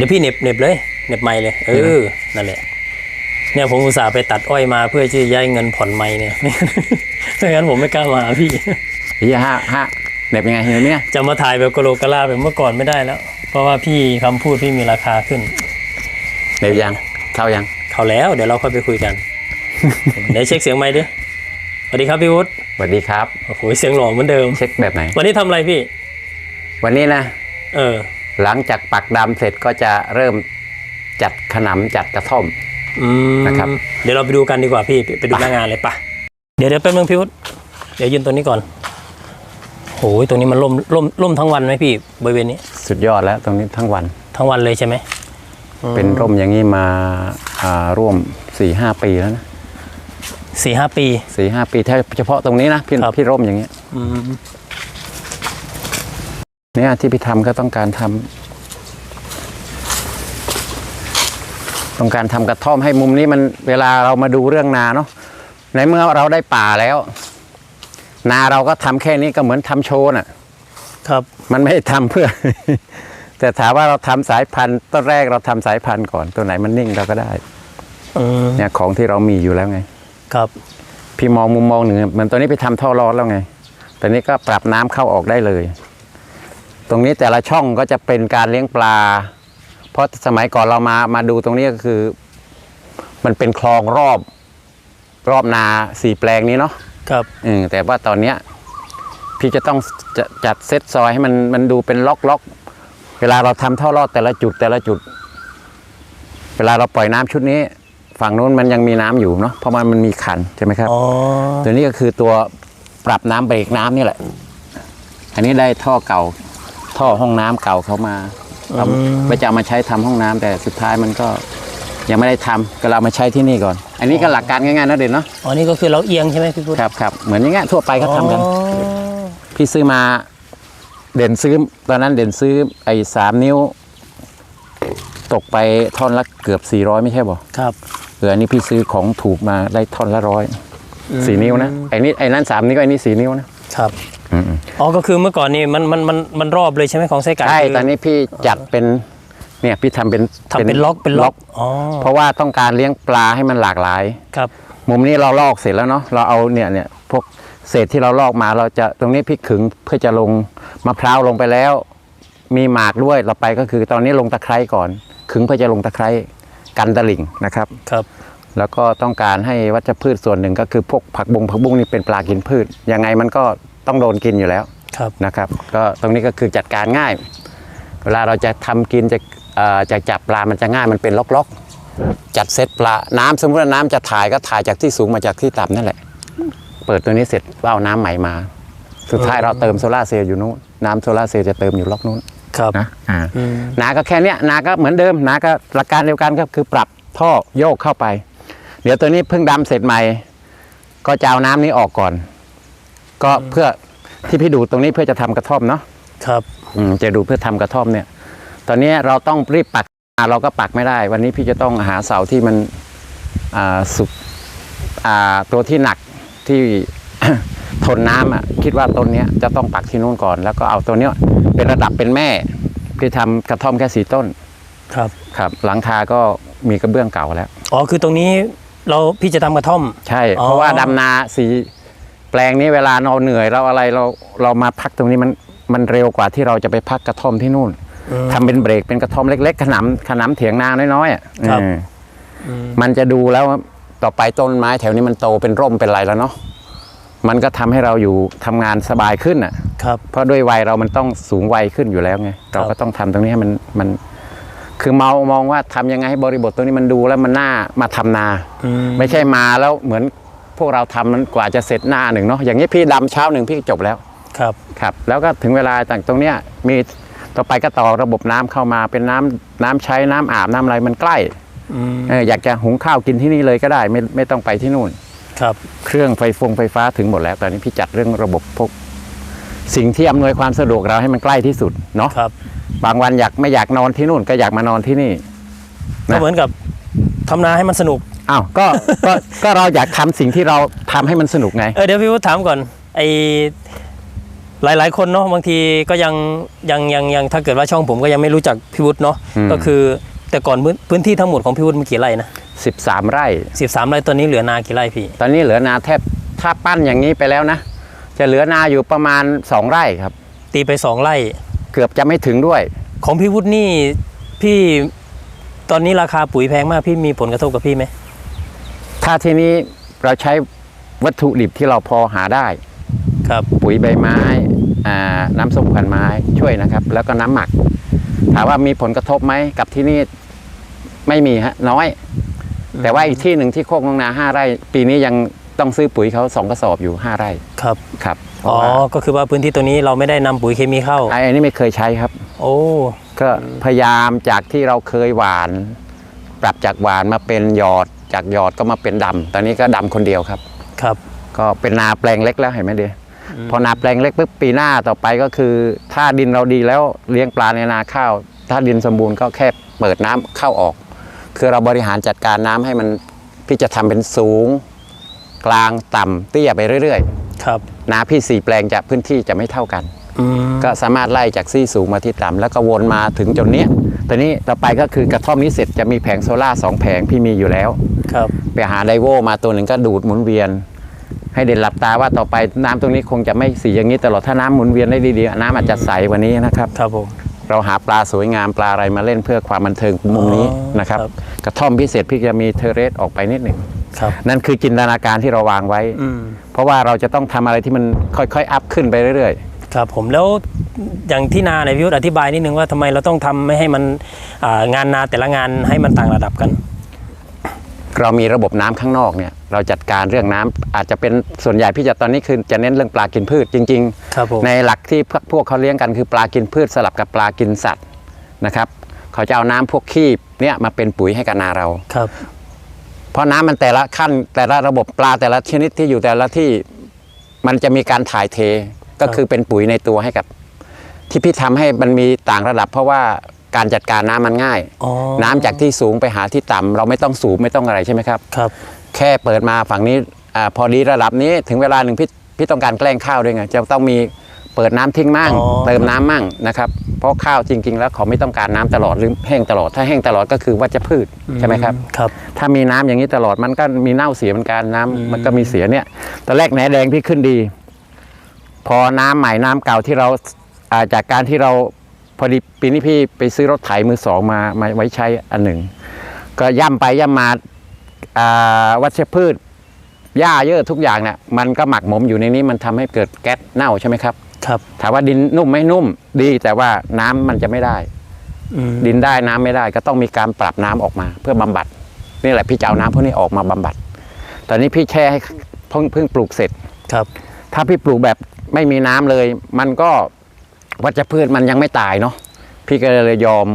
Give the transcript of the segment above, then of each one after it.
เดี๋ยวพี่เหน็บเหน็บเลยเหน็บไม้เลย เออ นั่นแหละ เนี่ยผมอุตส่าห์ไปตัดอ้อยมาเพื่อที่จะย้ายเงินผ่อนไม้เนี่ยไม่งั้นผมไม่กล้ามาหาพี่พี่ฮะฮะเหน็บยังไงเห็นเนี่ยจะมาถ่ายแบบกะโหลกกะลาแบบเมื่อก่อนไม่ได้แล้ว เพราะว่าพี่คำพูดพี่มีราคาขึ้นเหน็บยังเข้ายังเขาแล้ว เดี๋ยวเราค่อยไปคุยกันเดี๋ยวเช็คเสียงไม้ดิสวัสดีครับพี่วุฒิสวัสดีครับโอ้โหเสียงหล่อเหมือนเดิม เช็คแบบไหน วันนี้ทำอะไรพี่ วันนี้นะ เออ หลังจากปักดำเสร็จก็จะเริ่มจัดขนำจัดกระท่อม อืมนะครับ เดี๋ยวเราไปดูกันดีกว่าพี่ไปไปดูหน้างานเลยปะเดี๋ยวเดี๋ยวแป๊บนึงพี่วุฒิเดี๋ยวยืนตัวนี้ก่อนโอ้ยตรงนี้มันล่มล่มล่มทั้งวันไหมพี่บริเวณนี้สุดยอดแล้วตรงนี้ทั้งวัน ทั้งวันเลยใช่ไหมเป็นร่มอย่างนี้มาอ่าร่วมสี่ห้าปีแล้วนะสี่ห้าปี สี่ห้าปีถ้าเฉพาะตรงนี้นะพี่ครับ พี่ร่มอย่างเงี้ยอืม เนี่ยที่พี่ทำก็ต้องการทำต้องการทำกระท่อมให้มุมนี้มันเวลาเรามาดูเรื่องนาเนาะในเมื่อเราได้ป่าแล้ว นาเราก็ทำแค่นี้ก็เหมือนทำโชว์น่ะ ครับ มันไม่ได้ทำเพื่อ แต่ถามว่าเราทำสายพันธุ์ต้นแรกเราทำสายพันธุ์ก่อนตัวไหนมันนิ่งเราก็ได้อืมเนี่ยของที่เรามีอยู่แล้วไง ครับ พี่มองมุมมองหนึ่งเหมือนตัวนี้ไปทำท่อรอดแล้วไงตอนนี้ก็ปรับน้ำเข้าออกได้เลย ตรงนี้แต่ละช่องก็จะเป็นการเลี้ยงปลา เพราะสมัยก่อนเรามามาดูตรงนี้ก็คือ มันเป็นคลองรอบรอบนาสี่แปลงนี้เนาะครับอืมแต่ว่าตอนเนี้ยพี่จะต้องจะจัดเซตซอยให้มันมันดูเป็นล็อกล็อกเวลาเราทำท่อรอดแต่ละจุดแต่ละจุด เวลาเราปล่อยน้ำชุดนี้ ฝั่งนู้นมันยังมีน้ำอยู่เนาะเพราะมันมันมีขันใช่ไหมครับอ๋อตัวนี้ก็คือตัวปรับน้ำเบรกน้ำนี่แหละ อันนี้ได้ท่อเก่า ท่อห้องน้ำเก่าเขามาเอาไปจะเอามาใช้ทำห้องน้ำแต่สุดท้ายมันก็ยังไม่ได้ทำก็เราเอามาใช้ที่นี่ก่อน อันนี้ก็หลักการง่ายๆนะเด่นเนาะอ๋อนี่ก็คือเราเอียงใช่ไหมพี่พุทธครับครับเหมือนอย่างเงี้ยทั่วไปเขาทำกัน อ๋อ พี่ซื้อมาเด่นซื้อตอนนั้นเด่นซื้อไอ้สามนิ้ว ตกไปท่อนละเกือบสี่ร้อยไม่ใช่บ่ครับเอออันนี้พี่ซื้อของถูกมาได้ท่อนละร้อยสี่นิ้วนะไอ้นี่ไอ้นั้นสามนิ้วไอ้นี่สี่นิ้วนะ ครับอืมอ๋อก็คือเมื่อก่อนนี่มันมันมันมันรอบเลยใช่ไหมของไส้ไก่ใช่คืตอนนี้พี่จัดเป็นเนี่ยพี่ทำเป็นทำเป็นล็อกเป็นล็อกอ๋อเพราะว่าต้องการเลี้ยงปลาให้มันหลากหลายครับ มุมนี้เราลอกเสร็จแล้วเนาะเราเอาเนี่ยเนี่ยพวกเศษที่เราลอกมาเราจะตรงนี้พี่ขึงเพื่อจะลงมะพร้าวลงไปแล้ว มีหมากด้วยเราไปก็คือตอนนี้ลงตะไคร้ก่อน ขึงเพื่อจะลงตะไคร้กันตะลิ่งนะครับครับ แล้วก็ต้องการให้วัชพืชส่วนหนึ่งก็คือพวกผักบงผักบุ้งนี่เป็นปลากินพืช ยังไงมันก็ต้องโดนกินอยู่แล้วครับนะครับ ก็ตรงนี้ก็คือจัดการง่าย เวลาเราจะทำกินจะเอ่อจะจับปลามันจะง่ายมันเป็นล็อกๆ จัดเซตปลา น้ำสมมติว่าน้ำจะถ่ายก็ถ่ายจากที่สูงมาจากที่ต่ำนั่นแหละ เปิดตัวนี้เสร็จก็เอาน้ำใหม่มา สุดท้ายเราเติมโซลาร์เซลล์อยู่นู้นน้ำโซลาร์เซลล์จะเติมอยู่ล็อกนู้นครับนะอ่าอืมนาก็แค่เนี้ยนาก็เหมือนเดิมนาก็หลักการเดียวกันก็คือปรับท่อโยกเข้าไป เดี๋ยวตัวนี้เพิ่งดำเสร็จใหม่ ก็จะเอาน้ำนี้ออกก่อน ก็เพื่อที่พี่ดูตรงนี้เพื่อจะทำกระท่อมเนาะครับ อืมจะดูเพื่อทำกระท่อมเนี่ย ตอนนี้เราต้องรีบปักเราก็ปักไม่ได้ วันนี้พี่จะต้องหาเสาที่มันอ่าสุกอ่าตัวที่หนักที่ ทนน้ำอะคิดว่าต้นเนี้ยจะต้องปักที่นู่นก่อน แล้วก็เอาตัวเนี้ยเป็นระดับเป็นแม่พี่ทำกระท่อมแค่สี่ต้นครับ ครับ หลังคาก็มีกระเบื้องเก่าแล้ว อ๋อ คือตรงนี้ เราพี่จะทำกระท่อม ใช่ อ๋อ เพราะว่าดำนาสีแปลงนี้เวลาเราเหนื่อยเราอะไรเราเรามาพักตรงนี้มันมันเร็วกว่าที่เราจะไปพักกระท่อมที่นู่นอืมทำเป็นเบรกเป็นกระท่อมเล็กๆขนำขนำเถียงนาน้อยๆอะครับ เอออืมมันจะดูแล้วต่อไปต้นไม้แถวนี้มันโตเป็นร่มเป็นไรแล้วเนาะมันก็ทำให้เราอยู่ทำงานสบายขึ้นอะ ครับ เพราะด้วยวัยเรามันต้องสูงวัยขึ้นอยู่แล้วไง เราก็ต้องทำตรงนี้ให้มันมัน คือเมามองว่าทำยังไงให้บริบทตรงนี้มันดูแล้วมันน่ามาทำนาอืมไม่ใช่มาแล้วเหมือนพวกเราทำมันกว่าจะเสร็จหน้าหนึ่งเนาะอย่างนี้พี่ดำเช้าหนึ่งพี่ก็จบแล้วครับครับ แล้วก็ถึงเวลาต่างตรงเนี้ยมีต่อไปก็ต่อระบบน้ำเข้ามาเป็นน้ำน้ำใช้น้ำอาบน้ำอะไรมันใกล้อืมเอออยากจะหุงข้าวกินที่นี่เลยก็ได้ไม่ไม่ต้องไปที่นู่นครับ เครื่องไฟฟงไฟฟ้าถึงหมดแล้วตอนนี้พี่จัดเรื่องระบบพวกสิ่งที่อำนวยความสะดวกเราให้มันใกล้ที่สุดเนาะครับ บางวันอยากไม่อยากนอนที่นู่นก็อยากมานอนที่นี่นะก็เหมือนกับทำนาให้มันสนุกอ้าวก็ก็ก็เราอยากทำสิ่งที่เราทำให้มันสนุกไงเออเดี๋ยวพี่วุฒิถามก่อนไอหลาย ๆ คนเนาะบางทีก็ยังยังยังยังถ้าเกิดว่าช่องผมก็ยังไม่รู้จักพี่วุฒิเนาะอืมก็คือแต่ก่อนพื้นพื้นที่ทั้งหมดของพี่วุฒิมีกี่ไร่นะ13ไร่สิบสามไร่ตอนนี้เหลือนากี่ไร่พี่ ตอนนี้เหลือนาแทบถ้าปั้นอย่างนี้ไปแล้วนะ จะเหลือนาอยู่ประมาณ2ไร่ครับ ตีไปสองไร่ เกือบจะไม่ถึงด้วย ของพี่วุฒินี่พี่ตอนนี้ราคาปุ๋ยแพงมากพี่มีผลกระทบกับพี่ไหมถ้าทีนี้เราใช้วัตถุดิบที่เราพอหาได้ ครับปุ๋ยใบไม้อ่าน้ำส้มควันไม้ช่วยนะครับ แล้วก็น้ำหมัก ถามว่ามีผลกระทบไหมกับที่นี่ไม่มีฮะน้อย แต่ว่าอีกที่หนึ่งที่โคกน้องนาห้าไร่ ปีนี้ยังต้องซื้อปุ๋ยเขาสองกระสอบอยู่ห้าไร่ครับครับ อ๋อ ก็คือว่าพื้นที่ตัวนี้เราไม่ได้นำปุ๋ยเคมีเข้าไอ้อันนี้ไม่เคยใช้ครับ โอ้ก็พยายามจากที่เราเคยหวาน ปรับจากหวานมาเป็นหยอดจากหยอดก็มาเป็นดำตอนนี้ก็ดำคนเดียวครับ ครับ ก็เป็นนาแปลงเล็กแล้วเห็นไหมเดียพอนาแปลงเล็กปุ๊บปีหน้าต่อไปก็คือ ถ้าดินเราดีแล้วเลี้ยงปลาในนาข้าว ถ้าดินสมบูรณ์ก็แค่เปิดน้ำเข้าออก คือเราบริหารจัดการน้ำให้มันพี่จะทำเป็นสูง กลางต่ำเตี้ยไปเรื่อยครับๆ นาพี่สี่แปลงจะพื้นที่จะไม่เท่ากันอืมก็สามารถไล่จากซี่สูงมาที่ต่ำแล้วก็วนมาถึงจนเนี้ยตอนนี้ต่อไปก็คือกระท่อมนี้เสร็จจะมีแผงโซล่าร์สองแผงพี่มีอยู่แล้วครับไปหาไดโวมาตัวหนึ่งก็ดูดหมุนเวียน ให้เด่นหลับตาว่าต่อไปน้ำตรงนี้คงจะไม่สีอย่างนี้ตลอดถ้าน้ำหมุนเวียนได้ดีๆ น้ำอาจจะใสกว่านี้นะครับครับผมเราหาปลาสวยงามปลาอะไรมาเล่นเพื่อความบันเทิงมุมนี้อ๋อนะครับครับ กระท่อมพิเศษพี่จะมีเทอร์เรสออกไปนิดหนึ่งครับ นั่นคือจินตนาการที่เราวางไว้อืมเพราะว่าเราจะต้องทำอะไรที่มันค่อยๆ อัพขึ้นไปเรื่อยครับผมแล้วอย่างที่นาในยพี่วุฒิอธิบายนิดนึงว่าทำไมเราต้องทำไม่ให้มันอ่างานนาแต่ละงานให้มันต่างระดับกันๆเรามีระบบน้ำข้างนอกเนี่ยเราจัดการเรื่องน้ำอาจจะเป็นส่วนใหญ่พี่จะตอนนี้คือจะเน้นเรื่องปลากินพืชจริงๆครับผมในหลักที่พวกพวกเขาเลี้ยงกันคือปลากินพืชสลับกับปลากินสัตว์นะครับเขาจะเอาน้ำพวกขี้เนี่ยมาเป็นปุ๋ยให้กับนาเราครับ เพราะน้ำมันแต่ละขั้นแต่ละระบบปลาแต่ละชนิดที่อยู่แต่ละที่มันจะมีการถ่ายเทก็คือเป็นปุ๋ยในตัวให้กับ ที่พี่ทำให้มันมีต่างระดับ เพราะว่าการจัดการน้ำมันง่ายอ๋อน้ำจากที่สูงไปหาที่ต่ำเราไม่ต้องสูบไม่ต้องอะไรใช่ไหมครับครับ แค่เปิดมาฝั่งนี้อาพอดีระดับนี้ถึงเวลาหนึ่งพี่พี่ต้องการแกล้งข้าวด้วยไงจะต้องมี เปิดน้ำทิ้งมั่งอ๋อเติมน้ำมั่งนะครับเพราะข้าวจริง ๆ แล้วเขาไม่ต้องการน้ำตลอดหรือแห้งตลอด ถ้าแห้งตลอดก็คือวัชพืชใช่ไหมครับครับ ถ้ามีน้ำอย่างนี้ตลอดมันก็มีเน่าเสียเหมือนกันน้ำอืมมันก็มีเสียเนี่ยตอนแรกแหนแดงพี่ขึ้นดี พอน้ำใหม่น้ำเก่าที่เราอ่าจากการที่เราพอดีปีนี้พี่ไปซื้อรถไถมือสองมามาไว้ใช้อันหนึ่ง ก็ย่ำไปย่ำมาอ่าวัชพืชหญ้าเยอะทุกอย่างเนี่ยมันก็หมักหมมอยู่ในนี้มันทำให้เกิดแก๊สเน่าใช่ไหมครับ ครับ ถามว่าดินนุ่มไหม่นุ่ม ดีแต่ว่าน้ำมันจะไม่ได้อืมดินได้น้ำไม่ได้ ก็ต้องมีการปรับน้ำออกมา เพื่อบำบัด นี่แหละพี่จะเอาน้ำพวกนี้ออกมาบำบัด ตอนนี้พี่แช่ให้เพิ่งเพิ่งปลูกเสร็จครับ ถ้าพี่ปลูกแบบไม่มีน้ำเลย มันก็วัชพืชมันยังไม่ตายเนาะพี่ก็เลยยอม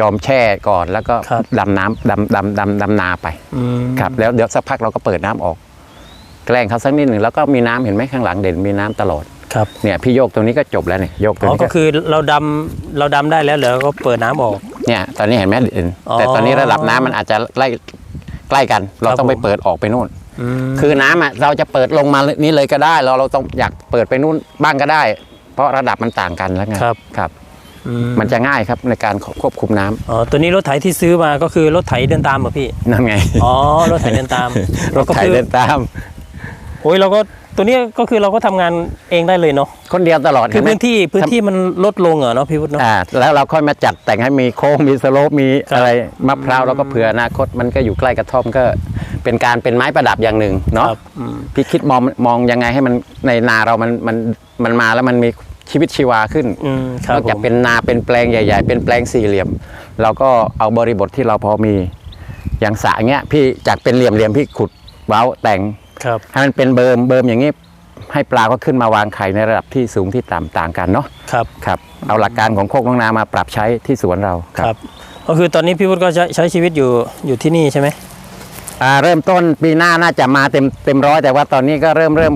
ยอมแช่ก่อนแล้วก็ครับดำน้ำดำดำดำดำนาไปอืมครับ แล้วเดี๋ยวสักพักเราก็เปิดน้ำออก แกล้งเขาสักนิดหนึ่งแล้วก็มีน้ำเห็นไหมข้างหลังเด่นมีน้ำตลอด ครับเนี่ยพี่โยกตรงนี้ก็จบแล้วเนี่ยโยกตรงอ๋อนี้ก็ก็คือเราดำเราดำได้แล้วเดี๋ยวเราก็เปิดน้ำออก เนี่ยตอนนี้เห็นไหมเด่นอ๋อแต่ตอนนี้ระดับน้ำมันอาจจะใกล้ใกล้กัน เราครับต้องไปผม เปิดออกไปนู่น อืมคือน้ำอะเราจะเปิดลงมานี้เลยก็ได้ เราเราต้องอยากเปิดไปนู่นบ้างก็ได้ เพราะระดับมันต่างกันแล้วไงครับครับ อืมมันจะง่ายครับในการควบคุมน้ำอ๋อตัวนี้รถไถที่ซื้อมาก็คือรถไถเดินตามเหรอพี่นั่นไง อ๋อรถไถเดินตาม รถไถก็คือเดินตาม โอ้ยเราก็ ตัวนี้ก็คือเราก็ทำงานเองได้เลยเนาะคนเดียวตลอดคือเห็นไหมพื้นที่พื้นที่มันลดลงเหรอเนาะพี่วุฒิเนาะ อ่าแล้วเราค่อยมาจัดแต่งให้มีโค้งมีสโลปมีครับอะไรมะพร้าวเราก็เผื่ออนาคตมันก็อยู่ใกล้กระท่อมก็เป็นการเป็นไม้ประดับอย่างหนึ่งเนาะครับอืม พี่คิดมองมองยังไงให้มันในนาเรามันมันมันมาแล้วมันมีชีวิตชีวาขึ้น อืมครันบอกจากผมเป็นนาเป็นแปลงใหญ่ ๆ เป็นแปลงสี่เหลี่ยม เราก็เอาบริบทที่เราพอมีอย่างสระเงี้ยพี่จากเป็นเหลี่ยมๆพี่ขุดเว้าแต่ง ครับให้มันเป็นเบิมเบิมอย่างนี้ให้ปลาก็ขึ้นมาวางไข่ในระดับที่สูงที่ต่ำต่างกันเนาะครับครับเอาหลักการของโคกน้องนามาปรับใช้ที่สวนเราคครับรับก็คือตอนนี้พี่วุฒิก็ใช้ใช้ชีวิตอยู่อยู่ที่นี่ใช่ไหมอ่าเริ่มต้นปีหน้าน่าจะมาเต็มเต็มร้อยแต่ว่าตอนนี้ก็เริ่มเริ่ม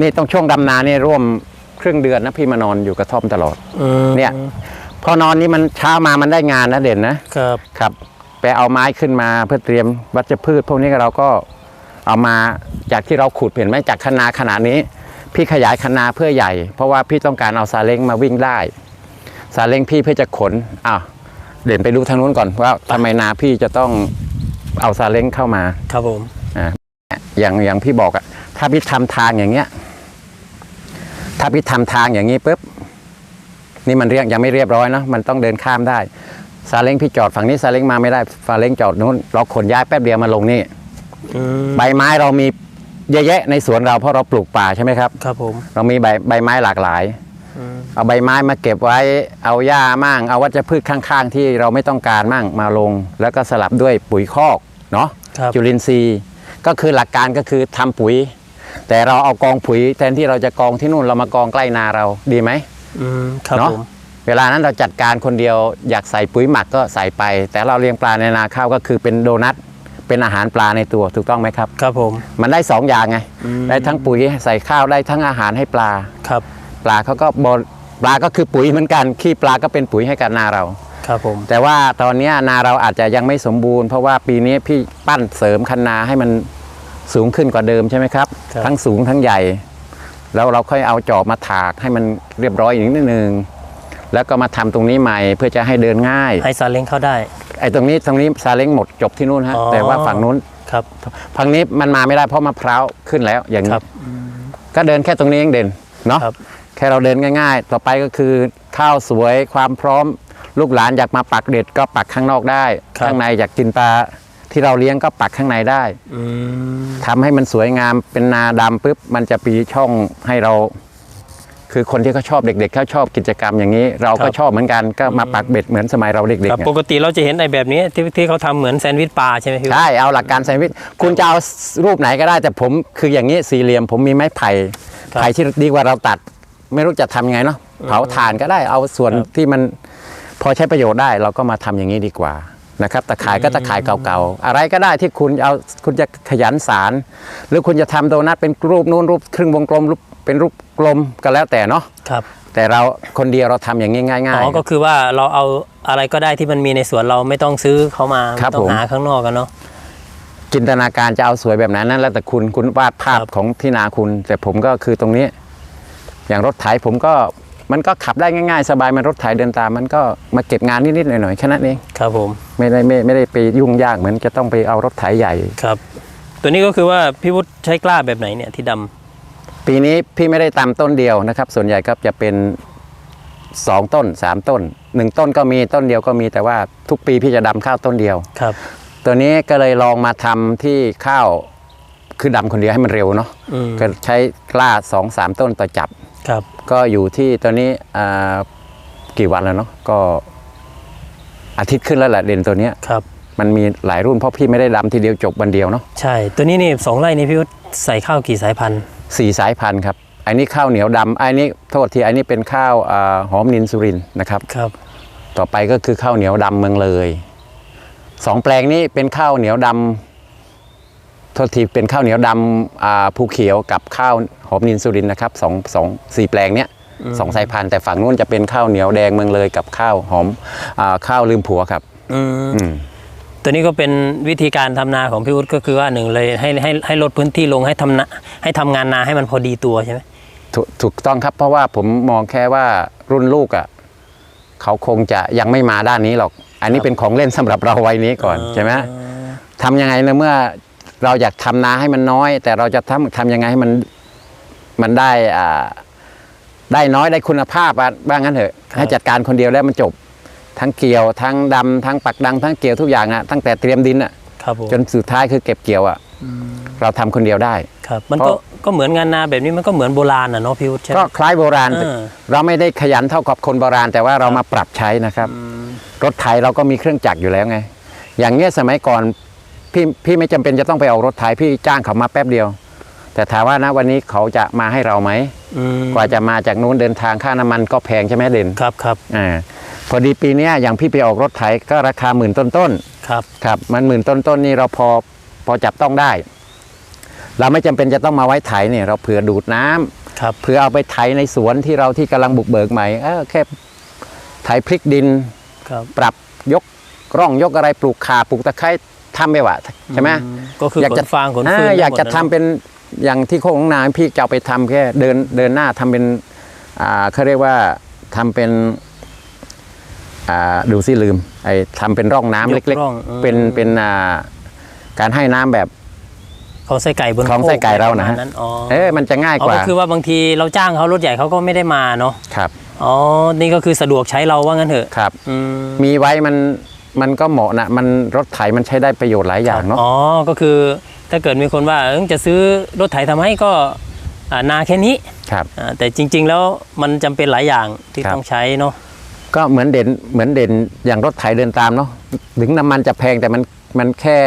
นี่ต้องช่วงดำนานี่ร่วมครึ่งเดือนนะพี่มานอนอยู่กระท่อมตลอดอืมเนี่ยพอนอนนี่มันเช้ามามันได้งานนะเด่นนะครับครับไปเอาไม้ขึ้นมาเพื่อเตรียมวัชพืช พวกนี้เราก็ เอามาจากที่เราขุดเห็นไหมจากคนาขนาดนี้ พี่ขยายคันนาเพื่อใหญ่ เพราะว่าพี่ต้องการเอาซาเล้งมาวิ่งได้ซาเล้งพี่เพื่อจะขนอ้าวเด่นไปดูทางนู้นก่อนว่าทำไมนาพี่จะต้องเอาซาเล้งเข้ามา ครับผมอย่างอย่างพี่บอกอะถ้าพี่ทำทางอย่างเงี้ย ถ้าพี่ทำทางอย่างนี้ปุ๊บนี่มันเรียกยังไม่เรียบร้อยนะมันต้องเดินข้ามได้ซาเล้งพี่จอดฝั่งนี้ซาเล้งมาไม่ได้ซาเล้งจอดนู้นเราขนย้ายแป๊บเดียวมาลงนี่ อืมใบไม้เรามีเยอะแยะในสวนเราเพราะเราปลูกป่าใช่ไหมครับ ครับผมเรามีใบใบไม้หลากหลาย อืมเอาใบไม้มาเก็บไว้เอาหญ้ามั่ง เอาวัชพืชข้างๆ ที่เราไม่ต้องการมั่งมาลง แล้วก็สลับด้วยปุ๋ยคอกเนาะครับจุลินทรีย์ ก็คือหลักการก็คือทำปุ๋ย แต่เราเอากองปุ๋ยแทนที่เราจะกองที่นู่นเรามากองใกล้นาเราดีไหม อืมครับเนอะผมเวลานั้นเราจัดการคนเดียวอยากใส่ปุ๋ยหมักก็ใส่ไป แต่เราเลี้ยงปลาในนาข้าวก็คือเป็นโดนัท เป็นอาหารปลาในตัวถูกต้องไหมครับ ครับผม มันได้สองอย่างไงอืมได้ทั้งปุ๋ยใส่ข้าวได้ทั้งอาหารให้ปลาครับ ปลาเขาก็บดปลาก็คือปุ๋ยเหมือนกันขี้ปลาก็เป็นปุ๋ยให้กับนาเราครับผม แต่ว่าตอนเนี้ยนาเราอาจจะยังไม่สมบูรณ์เพราะว่าปีนี้พี่ปั้นเสริมคันนาให้มันสูงขึ้นกว่าเดิมใช่ไหมครับครับทั้งสูงทั้งใหญ่ แล้วเราค่อยเอาจอบมาถากให้มันเรียบร้อยอีกนิดนึงแล้วก็มาทำตรงนี้ใหม่เพื่อจะให้เดินง่าย ให้ซาเล้งเข้าได้ ไอ้ตรงนี้ตรงนี้ซาเล้งหมดจบที่นู่นฮะ อ๋อ แต่ว่าฝั่งนู้นครับ ฝั่งนี้มันมาไม่ได้เพราะมะพร้าวขึ้นแล้วอย่างคนี้รับ ก็เดินแค่ตรงนี้เองเด่นเนาะครับ แค่เราเดินง่าย ๆ ต่อไปก็คือข้าวสวยความพร้อม ลูกหลานอยากมาปักเด็ดก็ปักข้างนอกได้ ครับ ข้างในอยากกินปลาที่เราเลี้ยงก็ปักข้างในได้อืม ทำให้มันสวยงามเป็นนาดำปุ๊บมันจะปีช่องให้เรา คือคนที่เขาชอบเด็กๆเขาชอบกิจกรรมอย่างนี้ เราก็ชอบเหมือนกันก็มาปักเบ็ดเหมือนสมัยเราเด็กครับๆปอะกติเราจะเห็นไอ้แบบนี้ที่ที่เขาทำเหมือนแซนด์วิชปลาใช่ไหมพี่ใช่เอาหลักการแซนด์วิชคุณจะเอารูปไหนก็ได้แต่ผม คืออย่างนี้สี่เหลี่ยมผมมีไม้ไผ่ครับไผ่ที่ดีกว่าเราตัด ไม่รู้จะทำยังไงเนาะเผาถ่านก็ได้เอาส่วนครับที่มันพอใช้ประโยชน์ได้เราก็มาทำอย่างนี้ดีกว่า นะครับตะข่ายก็ตะข่ายเก่าๆ อะไรก็ได้ที่คุณเอาคุณจะขยันสาร หรือคุณจะทำโดนัทเป็นรูปนู้นรูปครึ่งวงกลมรูปเป็นรูปกลมก็แล้วแต่เนาะครับ แต่เราคนเดียวเราทำอย่างนี้ง่ายอ๋อก็คือว่าเราเอาอะไรก็ได้ที่มันมีในสวนเราไม่ต้องซื้อเขามาครับไม่ต้อผมงหาข้างนอกกันเนาะๆจินตนาการจะเอาสวยแบบนั้นนั่นแล้วแต่คุณคุณวาดภาพครับของที่นาคุณ แต่ผมก็คือตรงนี้ อย่างรถไถผมก็ มันก็ขับได้ง่ายๆ สบายมันรถไถเดินตาม มันก็มาเก็บงานนิดๆหน่อยๆแค่นั้นเองครับผมไม่ได้ไม่ไม่ได้ไปยุ่งยากเหมือนจะต้องไปเอารถไถใหญ่ครับ ตัวนี้ก็คือว่าพี่วุฒิใช้กล้าแบบไหนเนี่ยที่ดำปีนี้พี่ไม่ได้ตามต้นเดียวนะครับ ส่วนใหญ่ก็จะเป็นสองต้นสามต้นหนึ่งต้นก็มีต้นเดียวก็มีแต่ว่าทุกปีพี่จะดำข้าวต้นเดียวครับ ตัวนี้ก็เลยลองมาทำที่ข้าวคือดำคนเดียวให้มันเร็วเนาะอืมก็ใช้กล้าสองสามต้นต่อจับ ครับก็อยู่ที่ตอนนี้อ่ากี่วันแล้วเนาะก็อาทิตย์ขึ้นแล้วแหละเด่นตัวเนี้ยครับมันมีหลายรุ่นเพราะพี่ไม่ได้ดำทีเดียวจบวันเดียวเนาะใช่ตัวนี้นี่สองไร่นี่พี่วุฒิใส่ข้าวกี่สายพันธุ์สี่สายพันธุ์ครับอันนี้ข้าวเหนียวดำอันนี้โทษทีอันนี้เป็นข้าวอ่าหอมนินสุรินทร์นะครับครับ ต่อไปก็คือข้าวเหนียวดำเมืองเลยสองแปลงนี้เป็นข้าวเหนียวดำโทษทีเป็นข้าวเหนียวดำอ่าภูเขียวกับข้าวหอมนินสุรินทร์นะครับสองสองสี่แปลงเนี้ยสองสายพันธุ์แต่ฝั่งนู้นจะเป็นข้าวเหนียวแดงเมืองเลยกับข้าวหอมอาข้าวลืมผัวครับอืมอืมตัวนี้ก็เป็นวิธีการทำนาของพี่วุฒิก็คือว่าหนึ่งเลยให้ให้ให้ลดพื้นที่ลงให้ทำนาให้ทำงานนาให้มันพอดีตัวใช่ไหมถกถูกต้องครับเพราะว่าผมมองแค่ว่ารุ่นลูกอะ่ะเขาคงจะยังไม่มาด้านนี้หรอก อันนี้เป็นของเล่นสำหรับเราวัยนี้ก่อนใช่ไหมทำยังไงนะเมื่อ เราอยากทำนาให้มันน้อย แต่เราจะทำทำยังไงให้มันมันได้อ่าได้น้อยได้คุณภาพอะบ้างงั้นเถอะครับให้จัดการคนเดียวแล้วมันจบ ทั้งเกี่ยวทั้งดำทั้งปักดังทั้งเกี่ยวทุกอย่างอะตั้งแต่เตรียมดินอะครับผมจนสุดท้ายคือเก็บเกี่ยวอะเราทำคนเดียวได้ครับ มันเพก็ราะก็เหมือนงานนาแบบนี้มันก็เหมือนโบราณอะเนาะพี่วุฒิใช่ไหมก็คล้ายโบราณเออเราไม่ได้ขยันเท่ากับคนโบราณ แต่ว่าเรามาปรับใช้นะครับอืมรถไถเราก็มีเครื่องจักรอยู่แล้วไง อย่างเงี้ยสมัยก่อน พี่พี่ไม่จำเป็นจะต้องไปเอารถไถพี่จ้างเขามาแป๊บเดียว แต่ถามว่านะวันนี้เขาจะมาให้เราไหมอืมกว่าจะมาจากนู้นเดินทางค่าน้ำมันก็แพงใช่ไหมเด่นครับครับอ่าพอดีปีเนี้ยอย่างพี่ไปออกรถไถก็ราคาหมื่นต้นครับๆครับ มันหมื่นต้นๆนี่เราพอพอจับต้องได้ เราไม่จำเป็นจะต้องมาไว้ไถเนี่ยเราเผื่อดูดน้ำครับเพื่อเอาไปไถในสวนที่เราที่กำลังบุกเบิกใหม่เออแค่ไถพริกดินครับปรับยกร่องยกอะไรปลูกขาปลูกตะไคร้ ทำไปว่ะใช่ไหมอืก็คืออยากขจะนฟางขนอ่าฟืนอยากจะได้หมดทำนเป็นอย่างที่โคกของนาพี่จะเอาไปทำแค่เดินเดินหน้าทำเป็นอ่าเขาเรียกว่าทำเป็นอ่าดูสิลืมไอ้ทำเป็นร่องน้ำยเล็กร่องอืมๆเป็นเป็นอ่าการให้น้ำแบบของไส้ไก่บนของไส้ไก่เรานะฮะปมณอ๋อเออมันจะง่ายอ๋อกว่าก็คือว่าบางทีเราจ้างเขารถใหญ่เขาก็ไม่ได้มาเนาะครับอ๋อนี่ก็คือสะดวกใช้เราว่างั้นเถอะครับอืมมีไว้มัน มันก็เหมาะนะมันรถไถมันใช้ได้ประโยชน์หลายอย่างเนาะอ๋อก็คือถ้าเกิดมีคนว่าเออจะซื้อรถไถทำให้ก็อ่านาแค่นี้ครับอ่าแต่จริง ๆ แล้วมันจำเป็นหลายอย่างที่ครับต้องใช้เนาะก็เหมือนเด่นเหมือนเด่นอย่างรถไถเดินตามเนาะถึงน้ำมันจะแพงแต่มันมันแค่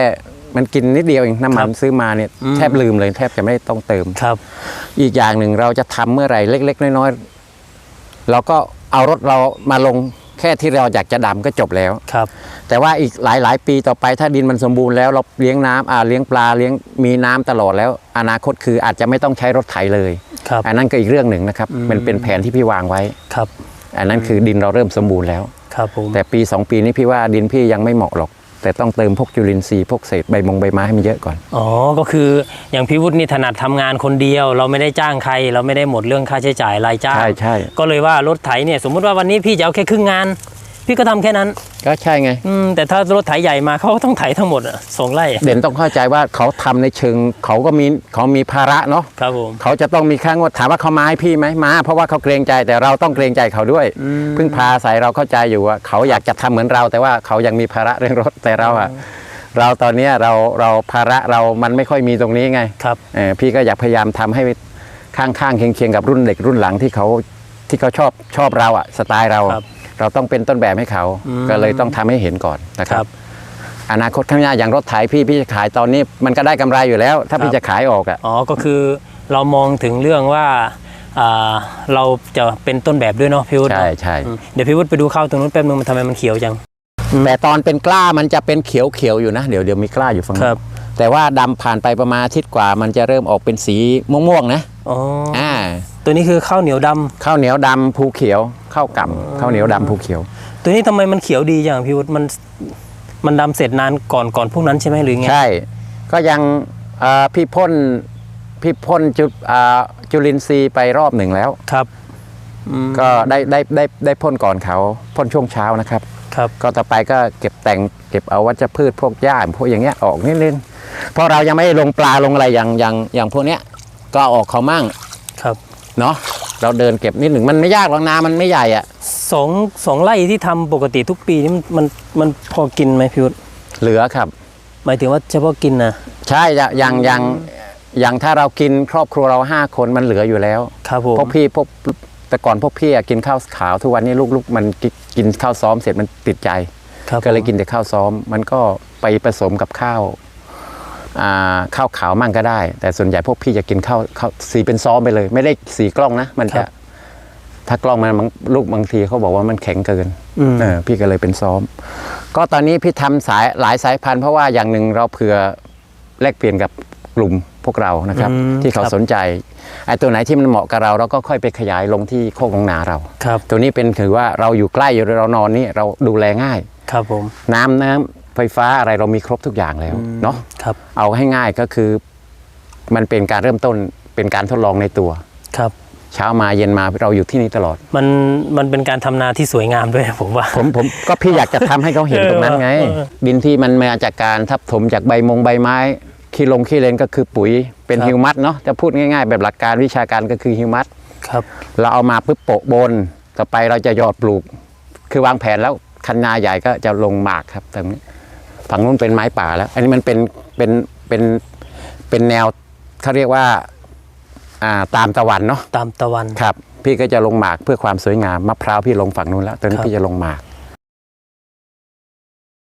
มันกินนิดเดียวเองน้ำมันซื้อมาเนี่ยแทบลืมเลยแทบจะไม่ต้องเติมครับ อีกอย่างหนึ่งเราจะทำเมื่อไหร่เล็ก ๆ น้อยๆเราก็เอารถเรามาลง แค่ที่เราอยากจะดำก็จบแล้วครับ แต่ว่าอีกหลาย ๆ ปีต่อไปถ้าดินมันสมบูรณ์แล้วเราเลี้ยงน้ำอ่าเลี้ยงปลาเลี้ยงมีน้ำตลอดแล้ว อนาคตคืออาจจะไม่ต้องใช้รถไถเลยครับอันนั้นก็อีกเรื่องหนึ่งนะครับอืมมันเป็นแผนที่พี่วางไว้ครับ อันนั้นคือดินเราเริ่มสมบูรณ์แล้วครับผมแต่ปี 2 ปีนี้พี่ว่าดินพี่ยังไม่เหมาะหรอก แต่ต้องเติมพวกจุลินทรีย์พวกเศษใบมงใบไม้ให้มันเยอะก่อน อ๋อ ก็คืออย่างพี่วุฒินี่ถนัดทำงานคนเดียว เราไม่ได้จ้างใคร เราไม่ได้หมดเรื่องค่าใช้จ่ายรายจ้างใช่ใช่ก็เลยว่ารถไถเนี่ยสมมุติว่าวันนี้พี่จะเอาแค่ครึ่งงาน พี่ก็ทำแค่นั้น ก็ใช่ไง อืมแต่ถ้ารถไถใหญ่มาเขาก็ต้องไถทั้งหมดอะสองไร่อะเด่นต้องเข้าใจว่าเขาทำในเชิงเขาก็มีเขามีภาระเนาะครับผมเขาจะต้องมีค่างวดถามว่าเขามาให้พี่ไหมมา เพราะว่าเขาเกรงใจแต่เราต้องเกรงใจเขาด้วยอืมพึ่งพาอาศัยเราเข้าใจอยู่ว่าเขาอยากจะทำเหมือนเรา แต่ว่าเขายังมีภาระเรื่องรถแต่เราอะเราตอนเนี้ยเราเราภาระเรามันไม่ค่อยมีตรงนี้ไงครับเออพี่ก็อยากพยายามทำให้ข้างๆเคียงๆกับรุ่นเด็กรุ่นหลังที่เขาที่เขาชอบชอบเราอะสไตล์เราอะครับ เราต้องเป็นต้นแบบให้เขาอืมก็เลยต้องทำให้เห็นก่อนนะคครัรับบอนาคตข้างหน้าอย่างรถไถพี่พี่จะขายตอนนี้มันก็ได้กำไรอยู่แล้ว ถ้าครับพี่จะขายออกอะอ๋อก็คือเรามองถึงเรื่องว่าอ่าเราจะเป็นต้นแบบด้วยเนาะพี่วุฒิใช่เนาะใช่อืมเดี๋ยวพี่วุฒิไปดูข้าวตรงนู้นแป๊บนึงมันทำไมมันเขียวจังแต่ตอนเป็นกล้ามันจะเป็นเขียวเขียวๆอยู่นะ เดี๋ยวเดี๋ยวมีกล้าอยู่ฝั่งคนู้รันบแต่ว่าดำผ่านไปประมาณอาทิตย์กว่ามันจะเริ่มออกเป็นสีม่วงๆนะ อ๋ออ่าตัวนี้คือข้าวเหนียวดำข้าวเหนียวดำภูเขียวข้าวกล่ำข้าวเหนียวดำภูเขียว ตัวนี้ทำไมมันเขียวดีจังพี่วุฒิมันมันดำเสร็จนานก่อนก่อนพวกนั้นใช่ไหมหรือไงใช่ ก็ยังเอ่อพี่พ่นพี่พ่นจุอ่าจุลินทรีย์ไปรอบหนึ่งแล้ว ครับอืมก็ได้ได้ได้ได้พ่นก่อนเขาพ่นช่วงเช้านะครับ ครับก็ต่อไปก็เก็บแต่งเก็บเอาวัชพืชพวกหญ้าพวกอย่างเงี้ยออกนิดนึงเพราะเรายังไม่ได้ลงปลาลงอะไรอย่างอย่างอย่างพวกเนี้ย ก็เอาออกเขามั่งครับเนาะเราเดินเก็บนิดหนึ่งมันไม่ยากหรอกนามันไม่ใหญ่อะสองสองไร่ที่ทำปกติทุกปีนี่มันมันมันพอกินไหมพี่วุฒิเหลือครับ หมายถึงว่าเฉพาะกินนะใช่อย่างอย่างอย่างอย่างถ้าเรากินครอบครัวเราห้าคนมันเหลืออยู่แล้วครับผมพวกพี่พวกแต่ก่อนพวกพี่อะกินข้าวขาวทุกวันนี้ลูกๆ มันกิกินข้าวซ้อมเสร็จมันติดใจครับก็เลยกินแต่ข้าวซ้อม มันก็ไปผสมกับข้าวอ่า ข้าวขาวมั่งก็ได้ แต่ส่วนใหญ่พวกพี่จะกินข้าวข้าวสีเป็นซ้อมไปเลย ไม่ได้สีกล้องนะ มันจะ ถ้ากล้องมันบางลูกบางทีเขาบอกว่ามันแข็งเกินอืมเออพี่ก็เลยเป็นซ้อม ก็ตอนนี้พี่ทำสายหลายสายพันธุ์เพราะว่าอย่างหนึ่งเราเผื่อแลกเปลี่ยนกับกลุ่มพวกเรานะครับอืมที่เขาครับสนใจไอ้ตัวไหนที่มันเหมาะกับเราเราก็ค่อยไปขยายลงที่โคกของนาเราครับตัวนี้เป็นถือว่าเราอยู่ใกล้อยู่เรานอนนี่เราดูแลง่าย ครับผม น้ำน้ำ ไฟฟ้าอะไรเรามีครบทุกอย่างแล้วเนาะครับเอาให้ง่ายก็คือ มันเป็นการเริ่มต้นเป็นการทดลองในตัวครับ เช้ามาเย็นมาเราอยู่ที่นี่ตลอด มันมันเป็นการทำนาที่สวยงามด้วยผมว่าผมผมก็พี่อยากจะทำให้เขาเห็นตรงนั้นไงเออเออดินที่มันมาจากการทับถมจากใบมงใบไม้ขี้ลงขี้เลนก็คือปุ๋ยเป็นครับฮิวมัสเนาะจะพูดง่ายๆ แบบหลักการวิชาการก็คือฮิวมัสครับ เราเอามาปุ๊บโปะบนต่อไปเราจะหยอดปลูก คือวางแผนแล้วคันนาใหญ่ก็จะลงหมากครับตรงนี้ ฝั่งนู้นเป็นไม้ป่าแล้ว อันนี้มันเป็นเป็นเป็นเป็นแนวเขาเรียกว่าอ่าตามตะวันเนาะตามตะวัน ครับ พี่ก็จะลงหมากเพื่อความสวยงามมะพร้าวพี่ลงฝั่งนู้นแล้วตอนนี้ครับพี่จะลงหมาก